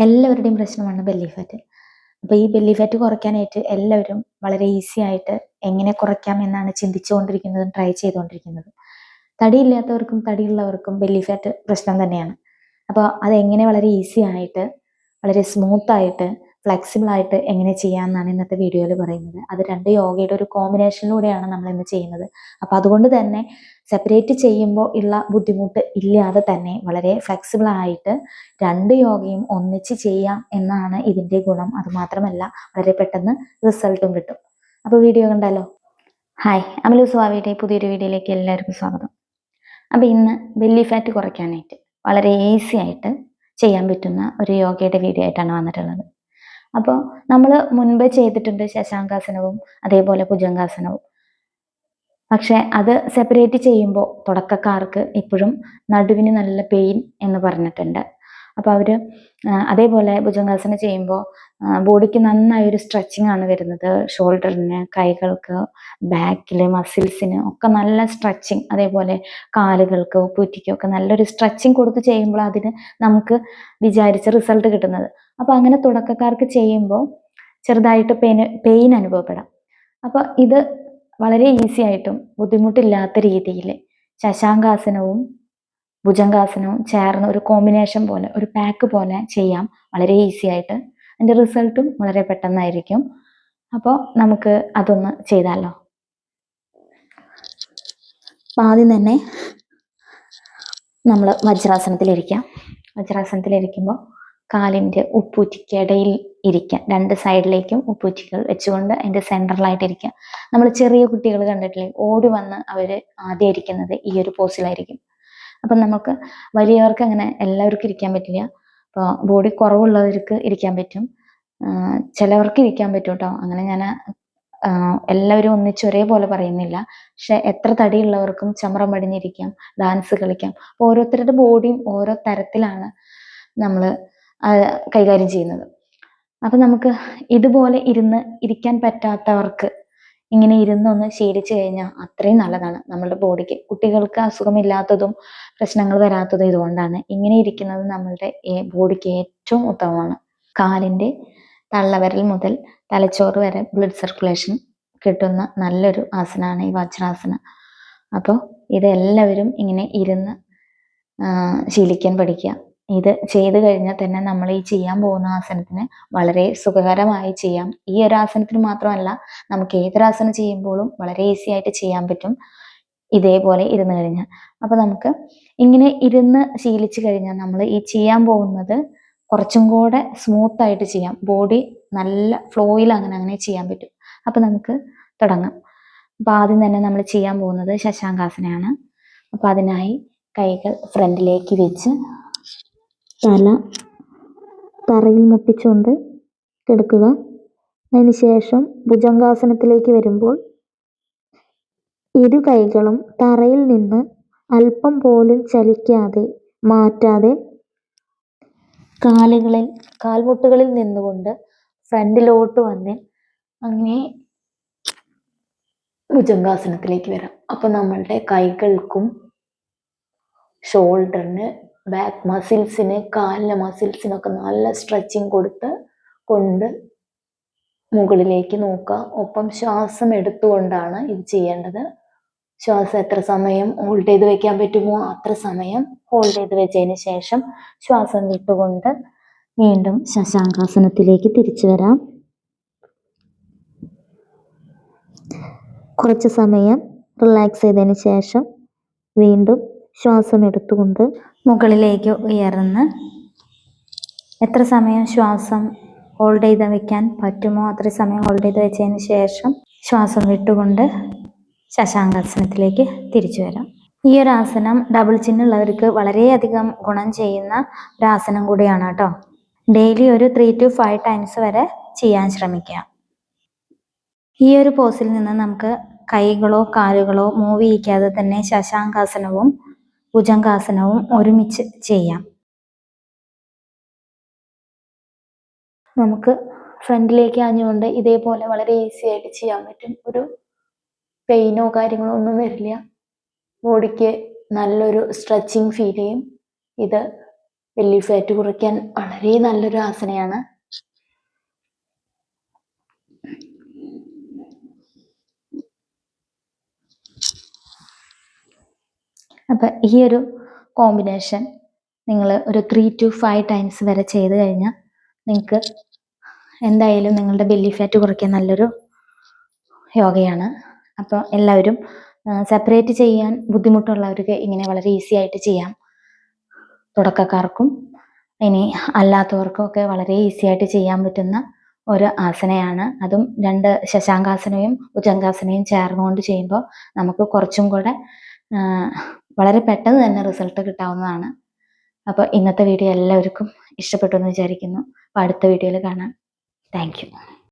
എല്ലാവരുടെയും പ്രശ്നമാണ് belly fat അപ്പോൾ ഈ ബെല്ലി ഫാറ്റ് കുറയ്ക്കാനായിട്ട് എല്ലാവരും വളരെ ഈസി ആയിട്ട് എങ്ങനെ കുറയ്ക്കാം എന്നാണ് ചിന്തിച്ചുകൊണ്ടിരിക്കുന്നതും ട്രൈ ചെയ്തുകൊണ്ടിരിക്കുന്നതും. തടിയില്ലാത്തവർക്കും തടിയുള്ളവർക്കും ബെല്ലി ഫാറ്റ് പ്രശ്നം തന്നെയാണ്. അപ്പോൾ അതെങ്ങനെ വളരെ ഈസി ആയിട്ട് വളരെ സ്മൂത്ത് ആയിട്ട് ഫ്ലെക്സിബിൾ ആയിട്ട് എങ്ങനെ ചെയ്യാമെന്നാണ് ഇന്നത്തെ വീഡിയോയിൽ പറയുന്നത്. അത് രണ്ട് യോഗയുടെ ഒരു കോമ്പിനേഷനിലൂടെയാണ് നമ്മൾ ഇന്ന് ചെയ്യുന്നത്. അപ്പോൾ അതുകൊണ്ട് തന്നെ സെപ്പറേറ്റ് ചെയ്യുമ്പോൾ ഉള്ള ബുദ്ധിമുട്ട് ഇല്ലാതെ തന്നെ വളരെ ഫ്ലെക്സിബിൾ ആയിട്ട് രണ്ട് യോഗയും ഒന്നിച്ച് ചെയ്യാം എന്നാണ് ഇതിന്റെ ഗുണം. അതുമാത്രമല്ല വളരെ പെട്ടെന്ന് റിസൾട്ടും കിട്ടും. അപ്പോൾ വീഡിയോ കണ്ടാലോ ഹായ് അമലു സ്വാവിയുടെ പുതിയൊരു വീഡിയോയിലേക്ക് എല്ലാവർക്കും സ്വാഗതം. അപ്പോൾ ഇന്ന് ബെല്ലി ഫാറ്റ് കുറയ്ക്കാനായിട്ട് വളരെ ഈസി ആയിട്ട് ചെയ്യാൻ പറ്റുന്ന ഒരു യോഗയുടെ വീഡിയോ ആയിട്ടാണ് വന്നിട്ടുള്ളത്. അപ്പോൾ നമ്മൾ മുൻപ് ചെയ്തിട്ടുണ്ട് ശശാങ്കാസനവും അതേപോലെ ഭുജങ്കാസനവും. പക്ഷെ അത് സെപ്പറേറ്റ് ചെയ്യുമ്പോൾ തുടക്കക്കാർക്ക് ഇപ്പോഴും നടുവിന് നല്ല പെയിൻ എന്ന് പറഞ്ഞിട്ടുണ്ട്. അപ്പോൾ അവർ അതേപോലെ ഭുജംഗാസനം ചെയ്യുമ്പോൾ ബോഡിക്ക് നന്നായി ഒരു സ്ട്രെച്ചിങ് ആണ് വരുന്നത്. ഷോൾഡറിന് കൈകൾക്ക് ബാക്കിൽ മസിൽസിന് ഒക്കെ നല്ല സ്ട്രെച്ചിങ്. അതേപോലെ കാലുകൾക്ക് പുറ്റിക്കൊക്കെ നല്ലൊരു സ്ട്രെച്ചിങ് കൊടുത്ത് ചെയ്യുമ്പോൾ അതിന് നമുക്ക് വിചാരിച്ച റിസൾട്ട് കിട്ടുന്നത്. അപ്പോൾ അങ്ങനെ തുടക്കക്കാർക്ക് ചെയ്യുമ്പോൾ ചെറുതായിട്ട് പെയിൻ പെയിൻ അനുഭവപ്പെടാം. അപ്പോൾ ഇത് വളരെ ഈസി ആയിട്ടും ബുദ്ധിമുട്ടില്ലാത്ത രീതിയിൽ ശശാങ്കാസനവും ഭുജംഗാസനവും ചേർന്ന് ഒരു കോമ്പിനേഷൻ പോലെ ഒരു പാക്ക് പോലെ ചെയ്യാം. വളരെ ഈസി ആയിട്ട്. അതിന്റെ റിസൾട്ടും വളരെ പെട്ടെന്നായിരിക്കും. അപ്പോൾ നമുക്ക് അതൊന്ന് ചെയ്താലോ? അപ്പം ആദ്യം തന്നെ നമ്മൾ വജ്രാസനത്തിലിരിക്കാം. വജ്രാസനത്തിലിരിക്കുമ്പോൾ കാലിന്റെ ഉപ്പൂറ്റിക്കിടയിൽ ഇരിക്കാം. രണ്ട് സൈഡിലേക്കും ഉപ്പൂറ്റികൾ വെച്ചുകൊണ്ട് അതിന്റെ സെന്ററിലായിട്ട് ഇരിക്കാം നമ്മൾ ചെറിയ കുട്ടികൾ കണ്ടിട്ടില്ലേ? ഓടി വന്ന് അവർ ആദ്യം ഇരിക്കുന്നത് ഈ ഒരു പോസിലായിരിക്കും അപ്പം നമുക്ക് വലിയവർക്ക് അങ്ങനെ എല്ലാവർക്കും ഇരിക്കാൻ പറ്റില്ല. അപ്പോൾ ബോഡി കുറവുള്ളവർക്ക് ഇരിക്കാൻ പറ്റും. ചിലവർക്ക് ഇരിക്കാൻ പറ്റും കേട്ടോ അങ്ങനെ ഞാൻ എല്ലാവരും ഒന്നിച്ച് ഒരേപോലെ പറയുന്നില്ല. പക്ഷെ എത്ര തടിയുള്ളവർക്കും ചമ്രം പടിഞ്ഞിരിക്കാം ഡാൻസ് കളിക്കാം. ഓരോരുത്തരുടെ ബോഡിയും ഓരോ തരത്തിലാണ് നമ്മൾ കൈകാര്യം ചെയ്യുന്നത്. അപ്പം നമുക്ക് ഇതുപോലെ ഇരുന്ന് ഇരിക്കാൻ പറ്റാത്തവർക്ക് ഇങ്ങനെ ഇരുന്നൊന്ന് ശീലിച്ചു കഴിഞ്ഞാൽ അത്രയും നല്ലതാണ് നമ്മളുടെ ബോഡിക്ക്. കുട്ടികൾക്ക് അസുഖമില്ലാത്തതും പ്രശ്നങ്ങൾ വരാത്തതും ഇതുകൊണ്ടാണ് ഇങ്ങനെ ഇരിക്കുന്നത് നമ്മളുടെ ബോഡിക്ക് ഏറ്റവും ഉത്തമമാണ്. കാലിന്റെ തള്ളവരൽ മുതൽ തലച്ചോറ് വരെ ബ്ലഡ് സർക്കുലേഷൻ കിട്ടുന്ന നല്ലൊരു ആസനമാണ് ഈ വജ്രാസന. അപ്പോൾ ഇതെല്ലാവരും ഇങ്ങനെ ഇരുന്ന് ശീലിക്കാൻ പഠിക്കുക. ഇത് ചെയ്തു കഴിഞ്ഞാൽ തന്നെ നമ്മൾ ഈ ചെയ്യാൻ പോകുന്ന ആസനത്തിന് വളരെ സുഖകരമായി ചെയ്യാം. ഈ ഒരു ആസനത്തിന് മാത്രമല്ല നമുക്ക് ഏതൊരാസനം ചെയ്യുമ്പോഴും വളരെ ഈസി ആയിട്ട് ചെയ്യാൻ പറ്റും. ഇതേപോലെ ഇരുന്ന് കഴിഞ്ഞാൽ. അപ്പോൾ നമുക്ക് ഇങ്ങനെ ഇരുന്ന് ശീലിച്ചു കഴിഞ്ഞാൽ നമ്മൾ ഈ ചെയ്യാൻ പോകുന്നത് കുറച്ചും കൂടെ സ്മൂത്ത് ആയിട്ട് ചെയ്യാം. ബോഡി നല്ല ഫ്ലോയിൽ അങ്ങനെ അങ്ങനെ ചെയ്യാൻ പറ്റും. അപ്പോൾ നമുക്ക് തുടങ്ങാം. അപ്പോൾ ആദ്യം തന്നെ നമ്മൾ ചെയ്യാൻ പോകുന്നത് ശശാങ്കാസനയാണ്. അപ്പോൾ അതിനായി കൈകൾ ഫ്രണ്ടിലേക്ക് വെച്ച് തല തറയിൽ മുട്ടിച്ചുകൊണ്ട് കിടക്കുക. അതിനുശേഷം ഭുജംഗാസനത്തിലേക്ക് വരുമ്പോൾ ഇരു കൈകളും തറയിൽ നിന്ന് അല്പം പോലും ചലിക്കാതെ മാറ്റാതെ കാലുകളിൽ കാൽമുട്ടുകളിൽ നിന്നുകൊണ്ട് ഫ്രണ്ടിലോട്ട് വന്ന് അങ്ങനെ ഭുജംഗാസനത്തിലേക്ക് വരാം. അപ്പൊ നമ്മളുടെ കൈകൾക്കും ഷോൾഡറിന് ബാക്ക് മസിൽസിന് കാലിലെ മസിൽസിനൊക്കെ നല്ല സ്ട്രെച്ചിങ് കൊടുത്ത് കൊണ്ട് മുകളിലേക്ക് നോക്കുക. ഒപ്പം ശ്വാസം എടുത്തുകൊണ്ടാണ് ഇത് ചെയ്യേണ്ടത്. ശ്വാസം എത്ര സമയം ഹോൾഡ് ചെയ്ത് വെക്കാൻ പറ്റുമോ അത്ര സമയം ഹോൾഡ് ചെയ്ത് വെച്ചതിന് ശേഷം ശ്വാസം വിട്ടുകൊണ്ട് വീണ്ടും ശശാങ്കാസനത്തിലേക്ക് തിരിച്ചു വരാം. കുറച്ച് സമയം റിലാക്സ് ചെയ്തതിന് ശേഷം വീണ്ടും ശ്വാസം എടുത്തുകൊണ്ട് മുകളിലേക്ക് ഉയർന്ന്. എത്ര സമയം ശ്വാസം ഹോൾഡ് ചെയ്ത് വെക്കാൻ പറ്റുമോ? അത്ര സമയം ഹോൾഡ് ചെയ്ത് വെച്ചതിന് ശേഷം ശ്വാസം വിട്ടുകൊണ്ട് ശശാങ്കാസനത്തിലേക്ക് തിരിച്ചു വരാം. ഈ ഒരു ആസനം ഡബിൾ ചിന്നുള്ളവർക്ക് വളരെയധികം ഗുണം ചെയ്യുന്ന ഒരു ആസനം കൂടിയാണ് കേട്ടോ. ഡെയിലി ഒരു ത്രീ ടു ഫൈവ് ടൈംസ് വരെ ചെയ്യാൻ ശ്രമിക്കുക ഈ ഒരു പോസിൽ നിന്ന് നമുക്ക് കൈകളോ കാലുകളോ മൂവ് ചെയ്യിക്കാതെ തന്നെ ശശാങ്കാസനവും ഭുജംഗാസനവും ഒരുമിച്ച് ചെയ്യാം. നമുക്ക് ഫ്രണ്ടിലേക്ക് ആഞ്ഞുകൊണ്ട് ഇതേപോലെ വളരെ ഈസി ആയിട്ട് ചെയ്യാൻ പറ്റും. ഒരു പെയിനോ കാര്യങ്ങളോ ഒന്നും വരില്ല. ബോഡിക്ക് നല്ലൊരു സ്ട്രെച്ചിങ് ഫീൽ ചെയ്യും. ഇത് ബെല്ലി ഫാറ്റ് കുറയ്ക്കാൻ വളരെ നല്ലൊരു ആസനയാണ്. അപ്പൊ ഈ ഒരു കോമ്പിനേഷൻ നിങ്ങൾ ഒരു ത്രീ ടു ഫൈവ് ടൈംസ് വരെ ചെയ്ത് കഴിഞ്ഞാൽ നിങ്ങൾക്ക് എന്തായാലും നിങ്ങളുടെ ബെല്ലി ഫാറ്റ് കുറയ്ക്കാൻ നല്ലൊരു യോഗയാണ്. അപ്പോൾ എല്ലാവരും സെപ്പറേറ്റ് ചെയ്യാൻ ബുദ്ധിമുട്ടുള്ളവർക്ക് ഇങ്ങനെ വളരെ ഈസി ആയിട്ട് ചെയ്യാം. തുടക്കക്കാർക്കും ഇനി അല്ലാത്തവർക്കും ഒക്കെ വളരെ ഈസി ആയിട്ട് ചെയ്യാൻ പറ്റുന്ന ഒരു ആസനയാണ്. അതും രണ്ട് ശശാങ്കാസനയും ഭുജംഗാസനയും ചേർന്നുകൊണ്ട് ചെയ്യുമ്പോൾ നമുക്ക് കുറച്ചും കൂടെ വളരെ പെട്ടെന്ന് തന്നെ റിസൾട്ട് കിട്ടാവുന്നതാണ്. അപ്പോൾ ഇന്നത്തെ വീഡിയോ എല്ലാവർക്കും ഇഷ്ടപ്പെട്ടു എന്ന് വിചാരിക്കുന്നു. അപ്പോൾ അടുത്ത വീഡിയോയിൽ കാണാം. താങ്ക്